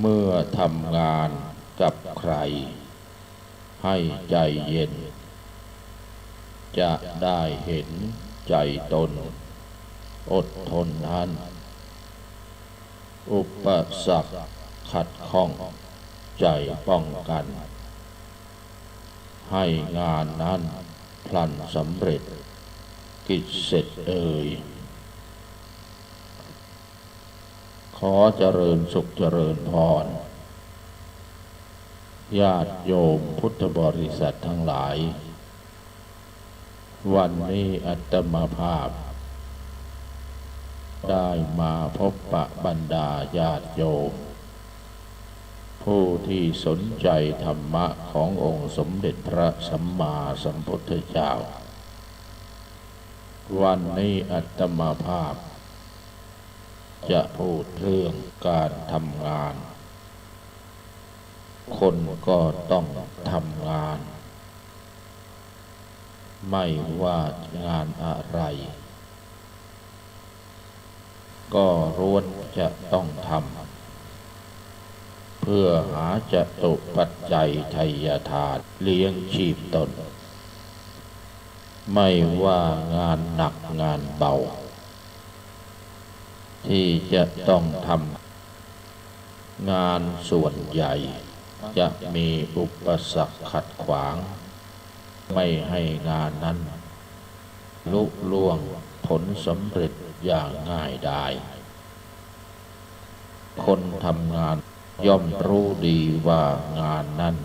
เมื่อทำงานกับใคร ให้ใจเย็น จะได้เห็นใจตน อดทนทันอุปสรรคขัดข้อง ใจป้องกัน ให้งานนั้นพลันสำเร็จ กิจเสร็จเอ่ย ขอเจริญสุขเจริญพร ญาติโยมพุทธบริษัททั้งหลาย วันนี้อัตมาภาพ ได้มาพบปะบรรดาญาติโยม ผู้ที่สนใจธรรมะขององค์สมเด็จพระสัมมาสัมพุทธเจ้า วันนี้อัตมาภาพ จะพูดเรื่องการทำงาน คนก็ต้องทำงาน ไม่ว่างานอะไร ก็ร้วนจะต้องทำเพื่อหาจะตุปัจจัยทยทานเลี้ยงชีพตน ไม่ว่างานหนักงานเบา ที่จะต้องทำงานส่วนใหญ่จะมีอุปสรรคขัดขวาง ไม่ให้งานนั้น ลุล่วงผลสำเร็จอย่างง่ายได้คนทำงานย่อมรู้ดีว่างานนั้น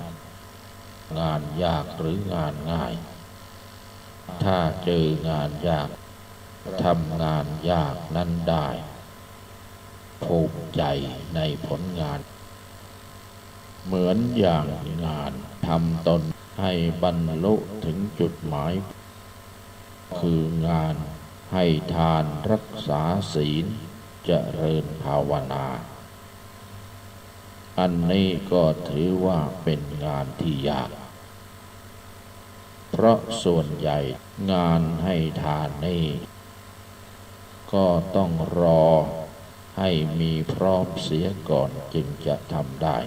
งานยากหรืองานง่าย ถ้าเจองานยากทำงานยากนั้นได้ ภูมิใจในผลงาน เหมือนอย่างงานทำตนให้บรรลุถึงจุดหมาย คืองานให้ทานรักษาศีลเจริญภาวนา อันนี้ก็ถือว่าเป็นงานที่ยาก เพราะส่วนใหญ่งานให้ทานนี่ก็ต้องรอ ให้มีพร้อมเสียก่อนจึงจะทำได้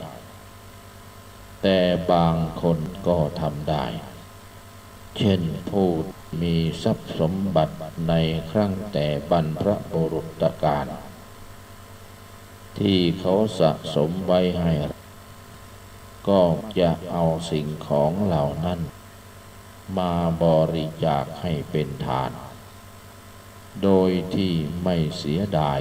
แต่บางคนก็ทำได้ เช่นผู้มีทรัพย์สมบัติในครั้งแต่บรรพบุรุษการ ที่เขาสะสมไว้ให้ ก็จะเอาสิ่งของเหล่านั้น มาบริจาคให้เป็นทาน โดยที่ไม่เสียดาย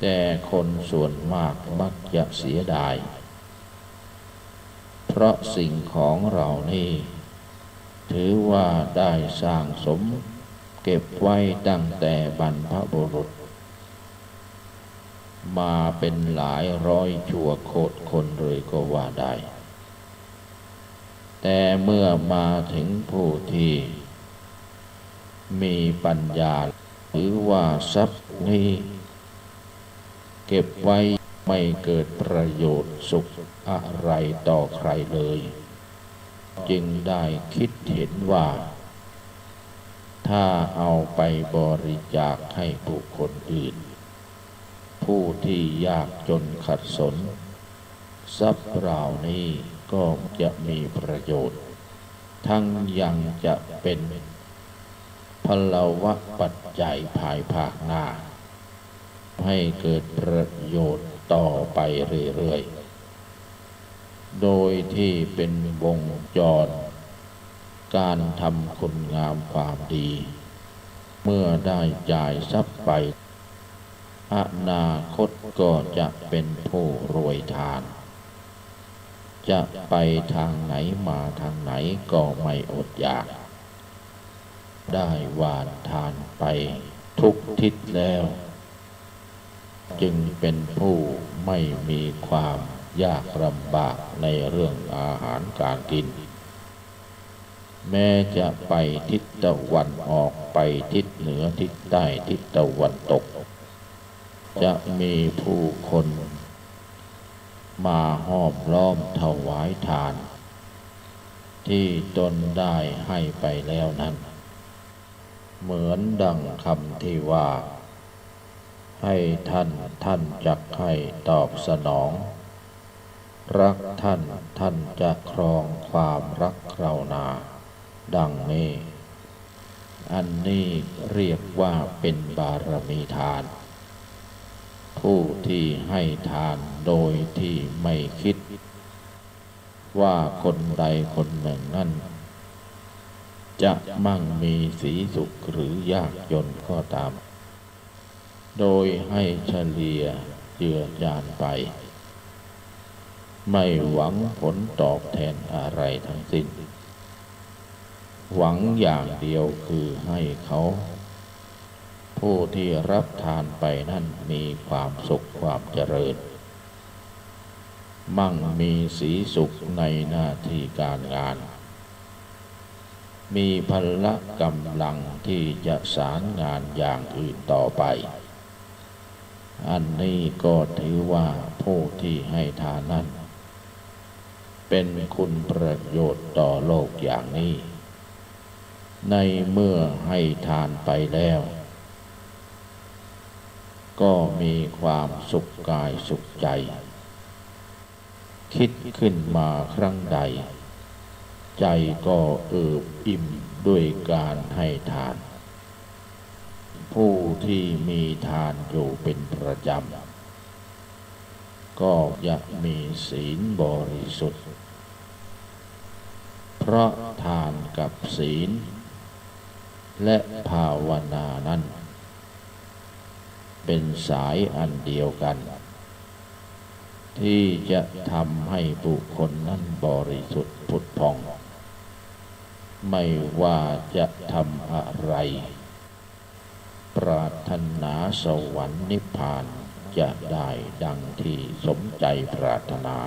แต่คนส่วนมากมักจะเสียดาย เพราะสิ่งของเรานี่ ถือว่าได้สร้างสมเก็บไว้ตั้งแต่บรรพบุรุษ มาเป็นหลายร้อยชั่วโคตรคนเลยก็ว่าได้ แต่เมื่อมาถึงผู้ที่ มีปัญญาหรือว่าทรัพย์นี้ เก็บไว้ไม่เกิดประโยชน์สุขอะไรต่อใครเลย จึงได้คิดเห็นว่า ถ้าเอาไปบริจาคให้บุคคลอื่น ผู้ที่ยากจนขัดสน ทรัพย์เหล่านี้ก็จะมีประโยชน์ ทั้งยังจะเป็นพลวะปัจจัยภายภาคหน้า ให้เกิดประโยชน์ต่อไปเรื่อยๆ โดยที่เป็นวงจร การทำคุณงามความดี เมื่อได้จ่ายทรัพย์ไป อนาคตก็จะเป็นผู้รวยทาน จะไปทางไหนมาทางไหนก็ไม่อดอยาก ได้หวานทานไปทุกทิศแล้ว จึงเป็นผู้ไม่มีความยากลำบากในเรื่องอาหารการกิน แม้จะไปทิศตะวันออกไปทิศเหนือทิศใต้ทิศตะวันตก จะมีผู้คนมาห้อมล้อมถวายทาน ที่ตนได้ให้ไปแล้วนั้น เหมือนดังคำที่ว่า ให้ท่านท่านจักให้ตอบสนอง รักท่านท่านจะครองความรักเรานา ดังนี้ อันนี้เรียกว่าเป็นบารมีทาน ผู้ที่ให้ทานโดยที่ไม่คิด ว่าคนใดคนหนึ่งนั้นจะมั่งมีสีสุขหรือยากจนก็ตาม โดยให้เฉลี่ยเจือจานไป ไม่หวังผลตอบแทนอะไรทั้งสิ้น หวังอย่างเดียวคือให้เขา ผู้ที่รับทานไปนั่นมีความสุขความเจริญ มั่งมีสีสุขในหน้าที่การงาน มีพละกำลังที่จะสารงานอย่างอื่นต่อไป อันนี้ก็ถือว่าผู้ที่ให้ทานนั้น เป็นคุณประโยชน์ต่อโลกอย่างนี้ ในเมื่อให้ทานไปแล้ว ก็มีความสุขกายสุขใจ คิดขึ้นมาครั้งใด ใจก็เอิบอิ่มด้วยการให้ทาน ผู้ที่มีทานอยู่เป็นประจำ ก็จะมีศีลบริสุทธิ์ เพราะทานกับศีล และภาวนานั้น เป็นสายอันเดียวกัน ที่จะทำให้บุคคลนั้นบริสุทธิ์ผุดพอง ไม่ว่าจะทำอะไร ปรารถนาสวรรค์นิพพานจะได้ดังที่สมใจปรารถนา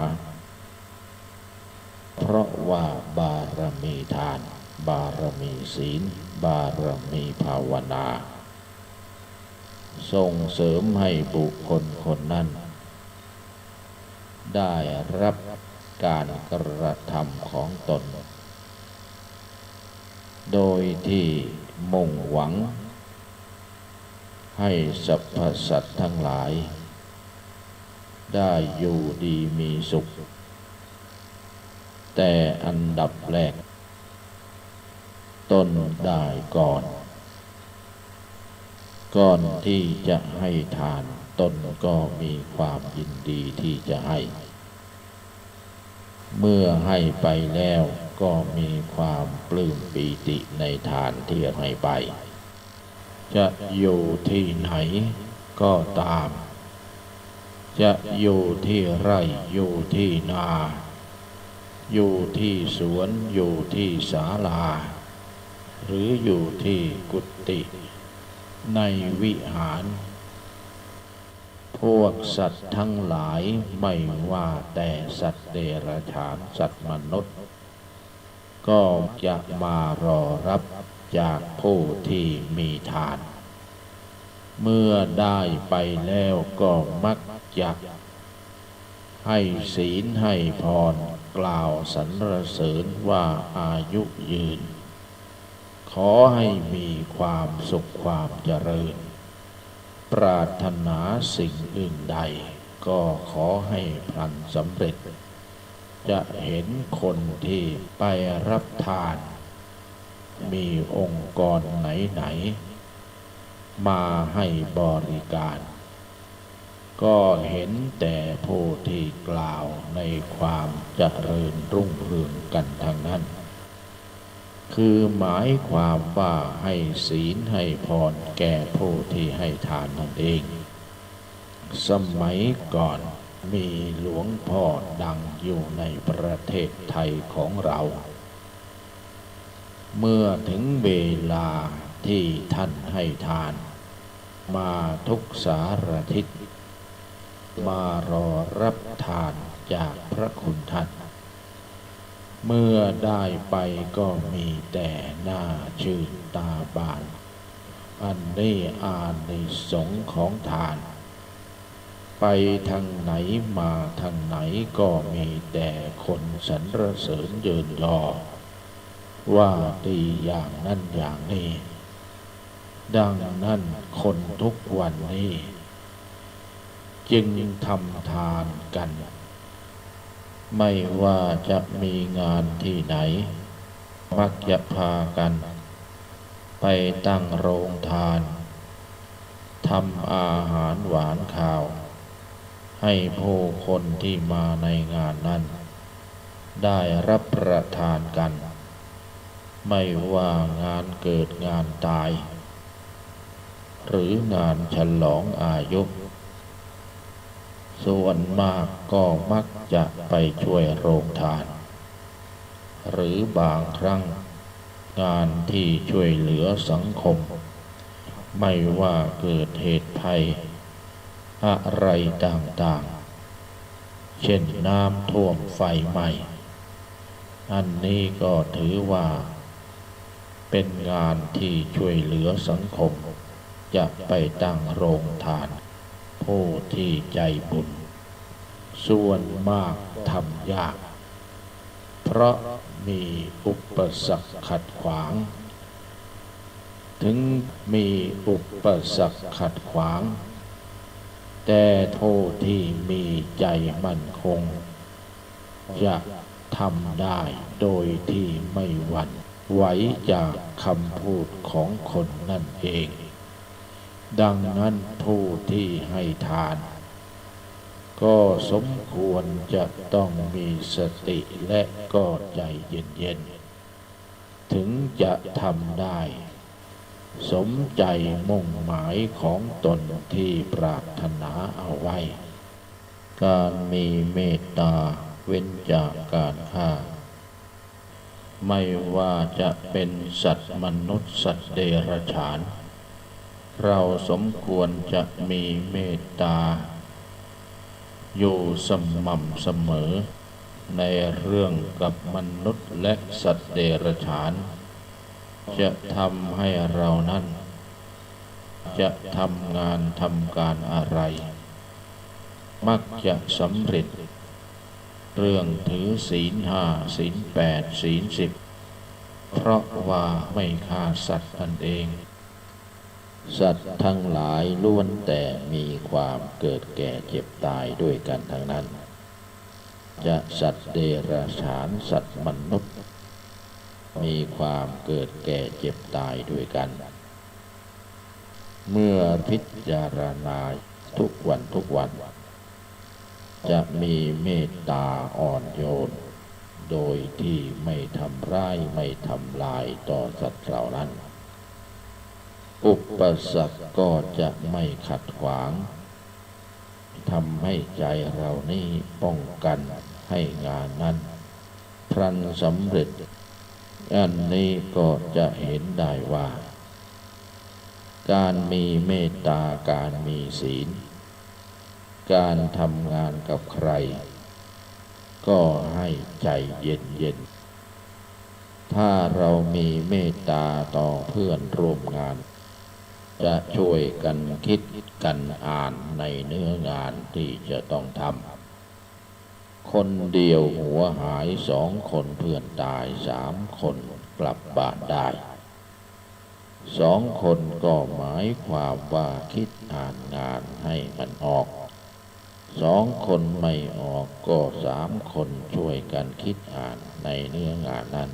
เพราะว่าบารมีทาน บารมีศีล บารมีภาวนา ส่งเสริมให้บุคคลคนนั้น ได้รับการกระทำของตน โดยที่มุ่งหวัง ให้สรรพสัตว์ทั้งหลาย ได้อยู่ดีมีสุข แต่อันดับแรก ต้นได้ก่อน ก่อนที่จะให้ทานตนก็มีความยินดีที่จะให้ เมื่อให้ไปแล้วก็มีความปลื้มปีติในทานที่ให้ไป จะอยู่ที่ไหนก็ตาม จะอยู่ที่ไร่อยู่ที่นา อยู่ที่สวนอยู่ที่ศาลา หรืออยู่ที่กุฏิในวิหาร พวกสัตว์ทั้งหลายไม่ว่าแต่สัตว์เดรัจฉานสัตว์มนุษย์ ก็จะมารอรับ จากผู้ที่มีทาน เมื่อได้ไปแล้วก็มักจะให้ศีลให้พรกล่าวสรรเสริญว่าอายุยืน ขอให้มีความสุขความเจริญ ปรารถนาสิ่งอื่นใด ก็ขอให้พลันสำเร็จ จะเห็นคนที่ไปรับทาน มีองค์กรไหนๆมาให้บริการ ก็เห็นแต่ผู้ที่กล่าวในความเจริญรุ่งเรืองกันทางนั้น คือหมายความว่าให้ศีลให้พรแก่ผู้ที่ให้ทานนั่นเอง สมัยก่อนมีหลวงพ่อดังอยู่ในประเทศไทยของเรา เมื่อถึงเวลาที่ท่านให้ทาน มาทุกสารทิศ มารอรับทานจากพระคุณท่าน เมื่อได้ไปก็มีแต่หน้าชื่นตาบาน อันนี้อานิสงของทาน ไปทางไหนมาทางไหนก็มีแต่คนสรรเสริญเยินยอ ว่าดีอย่างนั้นอย่างนี้ ดังนั้นคนทุกวันนี้ จึงทำทานกัน ไม่ว่าจะมีงานที่ไหน มักจะพากัน ไปตั้งโรงทานทำอาหารหวานข้าว ให้ผู้คนที่มาในงานนั้น ได้รับประทานกัน ไม่ว่างานเกิดงานตาย หรืองานฉลองอายุส่วนมากก็มักจะไปช่วยโรงทาน หรือบางครั้งงานที่ช่วยเหลือสังคม ไม่ว่าเกิดเหตุภัย อะไรต่างๆ เช่นน้ำท่วมไฟไหม้อันนี้ก็ถือว่า เป็นงานที่ช่วยเหลือสังคม จะไปตั้งโรงทาน ผู้ที่ใจบุญ ส่วนมากทำยาก เพราะมีอุปสรรคขัดขวาง ถึงมีอุปสรรคขัดขวาง แต่โทษที่มีใจมั่นคง จะทำได้โดยที่ไม่หวั่น ไหวจากคำพูดของคนนั่นเอง ดังนั้นผู้ที่ให้ทาน ก็สมควรจะต้องมีสติและก็ใจเย็นๆ ถึงจะทำได้ สมใจมุ่งหมายของตนที่ปรารถนาเอาไว้ การมีเมตตาเว้นจากการฆ่า ไม่ว่าจะเป็นสัตว์มนุษย์สัตว์เดรัจฉาน เราสมควรจะมีเมตตา อยู่สม่ำเสมอ ในเรื่องกับมนุษย์และสัตว์เดรัจฉาน จะทำให้เรานั้น จะทำงานทำการอะไร มักจะสำเร็จ เรื่องถือศีลห้าศีลแปดศีลสิบเพราะว่าไม่ฆ่าสัตว์นั่นเอง สัตว์ทั้งหลายล้วนแต่มีความเกิดแก่เจ็บตายด้วยกันทั้งนั้น จะสัตว์เดรัจฉานสัตว์มนุษย์ มีความเกิดแก่เจ็บตายด้วยกัน เมื่อพิจารณาทุกวันทุกวัน จะมีเมตตาอ่อนโยน โดยที่ไม่ทำร้ายไม่ทำลายต่อสัตว์เหล่านั้น อุปสรรคก็จะไม่ขัดขวางทำให้ใจเรานี่ป้องกันให้งานนั้นพรันสำเร็จ อันนี้ก็จะเห็นได้ว่า การมีเมตตาการมีศีล การทำงานกับใคร ก็ให้ใจเย็นเย็นๆถ้าเรามีเมตตาต่อเพื่อนร่วมงาน จะช่วยกันคิดกันอ่านในเนื้องานที่จะต้องทำ คนเดียวหัวหายสองคนเพื่อนตายสามคนกลับบ้านได้สองคนก็หมายความว่าคิดอ่านงานให้มันออก สองคนไม่ออกก็สามคนช่วยกันคิดอ่านในเนื้องานนั้น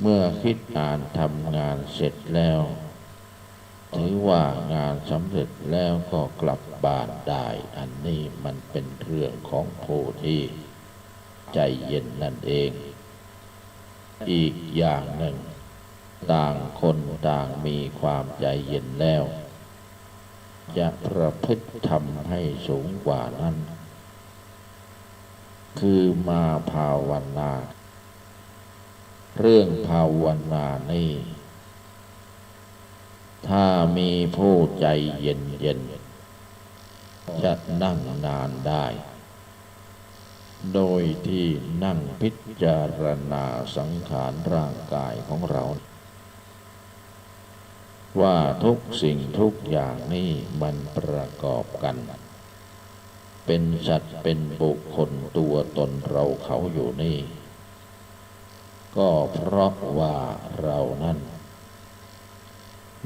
เมื่อคิดอ่านทำงานเสร็จแล้ว ถือว่างานสำเร็จแล้วก็กลับบ้านได้ อันนี้มันเป็นเรื่องของผู้ที่ใจเย็นนั่นเอง อีกอย่างหนึ่ง ต่างคนต่างมีความใจเย็นแล้ว จะประพฤติทำให้สูงกว่านั้น คือมาภาวนา เรื่องภาวนานี่ ถ้ามีผู้ใจเย็นเย็นจะนั่งนานได้ โดยที่นั่งพิจารณาสังขารร่างกายของเรา ว่าทุกสิ่งทุกอย่างนี้มันประกอบกัน เป็นสัตว์เป็นบุคคลตัวตนเราเขาอยู่นี่ ก็เพราะว่าเรานั้น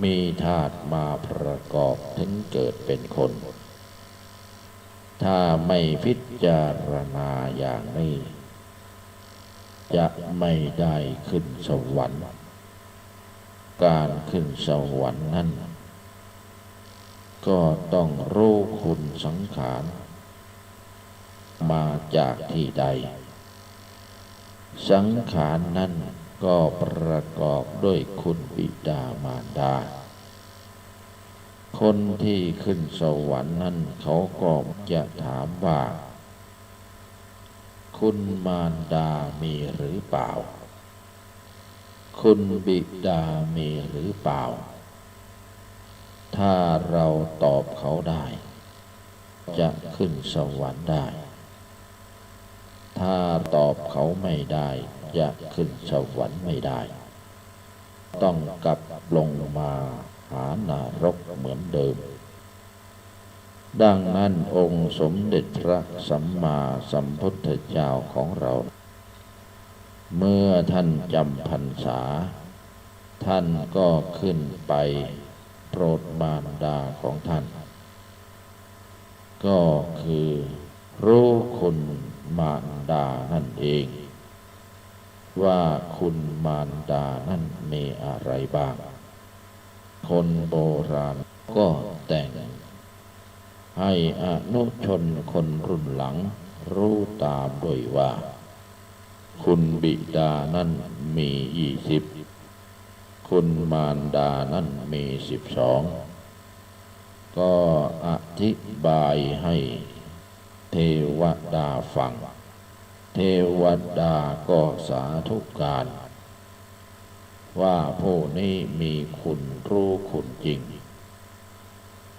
มีธาตุมาประกอบถึงเกิดเป็นคน ถ้าไม่พิจารณาอย่างนี้ จะไม่ได้ขึ้นสวรรค์ การขึ้นสวรรค์นั้น ก็ต้องรู้คุณสังขาร มาจากที่ใด สังขารนั้นก็ประกอบด้วยคุณบิดามารดา คนที่ขึ้นสวรรค์นั้นเขาก็จะถามว่า คุณมารดามีหรือเปล่า คุณบิดามีหรือเปล่า ถ้าเราตอบเขาได้ จะขึ้นสวรรค์ได้ ถ้าตอบเขาไม่ได้ จะขึ้นสวรรค์ไม่ได้ ต้องกลับลงมาหานารกเหมือนเดิม ดังนั้นองค์สมเด็จพระสัมมาสัมพุทธเจ้าของเรา เมื่อท่านจำพรรษา ท่านก็ขึ้นไปโปรดมารดาของท่าน ก็คือรู้คุณมารดานั่นเอง ว่าคุณมารดานั่นมีอะไรบ้าง คนโบราณก็แต่ง ให้อนุชนคนรุ่นหลังรู้ตามด้วยว่า คุณบิดานั่นมียี่สิบ คุณมารดานั่นมีสิบสอง ก็อธิบายให้เทวดาฟัง เทวดาก็สาธุการ ว่าผู้นี้มีคุณรู้คุณจริง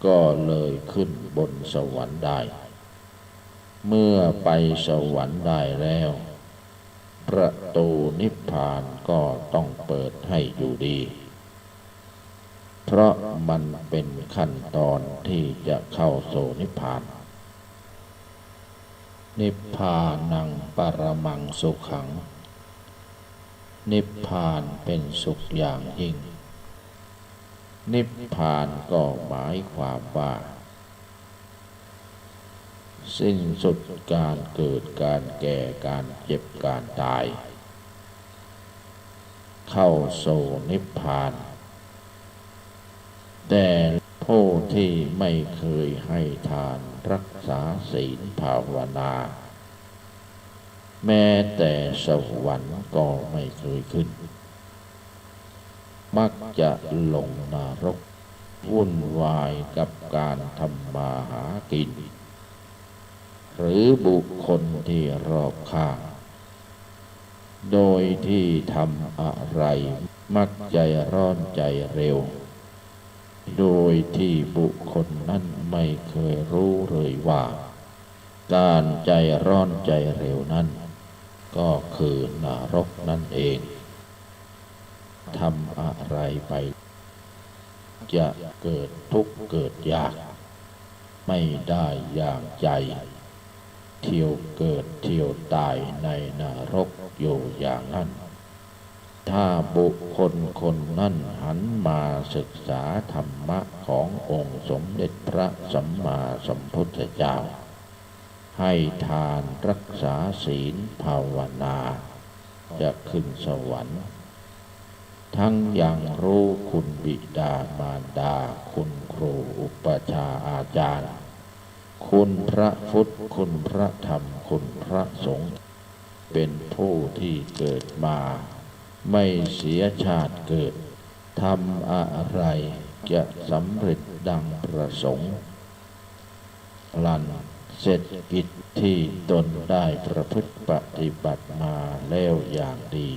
ก็เลยขึ้นบนสวรรค์ได้ เมื่อไปสวรรค์ได้แล้ว ประตูนิพพานก็ต้องเปิดให้อยู่ดี เพราะมันเป็นขั้นตอนที่จะเข้าโสนิพพาน นิพพานังปรมังสุขัง นิพพานเป็นสุขอย่างยิ่ง นิพพานก็หมายความว่า สิ้นสุดการเกิดการแก่การเจ็บการตาย เข้าโซนิพพาน แต่ผู้ที่ไม่เคยให้ทานรักษาศีลภาวนา แม้แต่สวรรค์ก็ไม่เคยขึ้น มักจะลงนรกวุ่นวายกับการทำมาหากิน หรือบุคคลที่รอบข้าง โดยที่ทำอะไร มักใจร้อนใจเร็ว โดยที่บุคคลนั้นไม่เคยรู้เลยว่า การใจร้อนใจเร็วนั้น ก็คือนรกนั่นเองทำอะไรไป จะเกิดทุกข์เกิดยาก ไม่ได้อย่างใจ เที่ยวเกิดเที่ยวตายในนรกอยู่อย่างนั้น ถ้าบุคคลคนนั้นหันมาศึกษาธรรมะขององค์สมเด็จพระสัมมาสัมพุทธเจ้า ให้ทานรักษาศีลภาวนา จะขึ้นสวรรค์ทั้งยังรู้คุณบิดามารดา คุณครูอุปชฌาย์อาจารย์ คุณพระพุทธ คุณพระธรรม คุณพระสงฆ์เป็นผู้ที่เกิดมา ไม่เสียชาติเกิดทำอะไรจะสำเร็จดังประสงค์ลันเสร็จกิจที่ตนได้ประพฤติปฏิบัติมาแล้วอย่างดี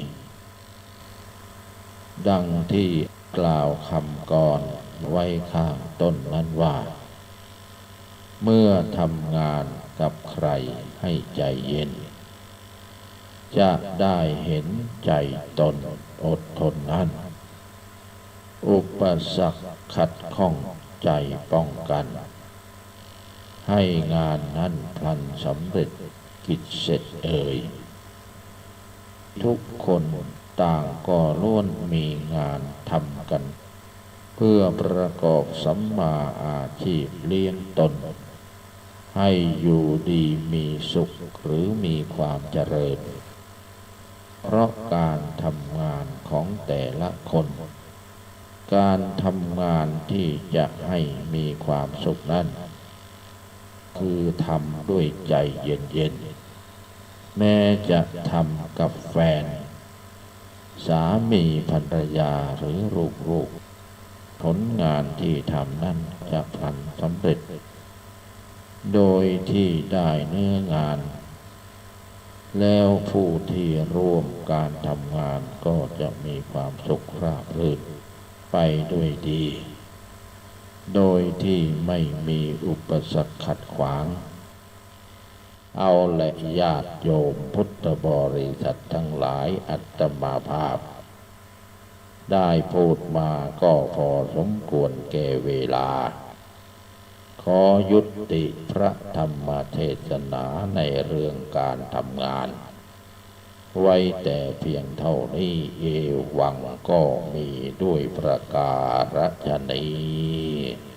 ดังที่กล่าวคำก่อนไว้ข้างต้นนั้นว่า เมื่อทำงานกับใครให้ใจเย็น จะได้เห็นใจตนอดทนนั้น อุปสรรคขัดข้องใจป้องกัน ให้งานนั้นพลันสำเร็จกิจเสร็จเอ่ย ทุกคนต่างก็ล้วนมีงานทำกัน เพื่อประกอบสัมมาอาชีพเลี้ยงตน ให้อยู่ดีมีสุขหรือมีความเจริญ เพราะการทำงานของแต่ละคน การทำงานที่จะให้มีความสุขนั้น คือทำด้วยใจเย็นๆ แม้จะทำกับแฟน สามีภรรยาหรือลูกๆ ผลงานที่ทำนั้นจะพันสำเร็จ โดยที่ได้เนื้องาน แล้วผู้ที่ร่วมการทำงานก็จะมีความสุขราบรื่นไปด้วยดี โดยที่ไม่มีอุปสรรคขัดขวาง เอาและญาติโยมพุทธบริษัททั้งหลายอัตมาภาพ ได้พูดมาก็พอสมควรแก่เวลา ขอยุติพระธรรมเทศนาในเรื่องการทำงาน ไว้แต่เพียงเท่านี้เอวังก็มีด้วยประการฉนี้